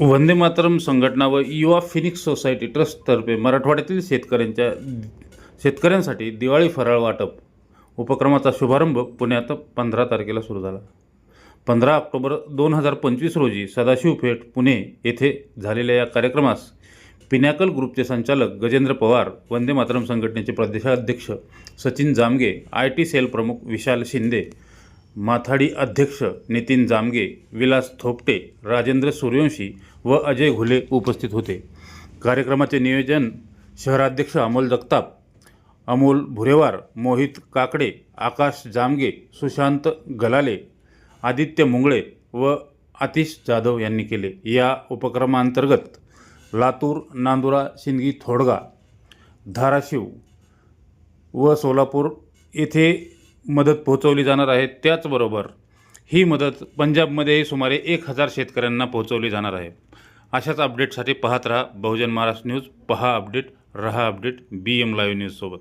वंदे मातरम संघटना व युवा फिनिक्स सोसायटी ट्रस्टतर्फे मराठवाड्यातील शेतकऱ्यांच्या शेतकऱ्यांसाठी दिवाळी फराळ वाटप. उपक्रमाचा शुभारंभ पुण्यात पंधरा तारखेला सुरू झाला. पंधरा ऑक्टोबर दोन हजार पंचवीस रोजी सदाशिव पेठ पुणे येथे झालेल्या या कार्यक्रमास पिनॅकल ग्रुपचे संचालक गजेंद्र पवार वंदे मातरम संघटनेचे प्रदेशाध्यक्ष Sachin Jamge I T cell प्रमुख विशाल शिंदे माथाडी अध्यक्ष नितीन जामगे विलास थोपटे राजेंद्र सूर्यवंशी व अजय घुले उपस्थित होते. कार्यक्रमाचे नियोजन शहराध्यक्ष अमोल जगताप अमोल भुरेवार मोहित काकडे आकाश जामगे सुशांत गलाले आदित्य मुंगळे व आतिश जाधव यांनी केले. या उपक्रमांतर्गत लातूर नांदुरा सिंदगी थोडगा धाराशिव व सोलापूर येथे मदत पोहोचवली जाणार आहे त्याचबरोबर ही मदत पंजाबमध्ये सुमारे एक हजार शेतकऱ्यांना पोहोचवली जाणार आहे. अशाच अपडेटसाठी पाहत रहा बहुजन महाराष्ट्र न्यूज पहा अपडेट रहा अपडेट बी एम लाईव्ह न्यूजसोबत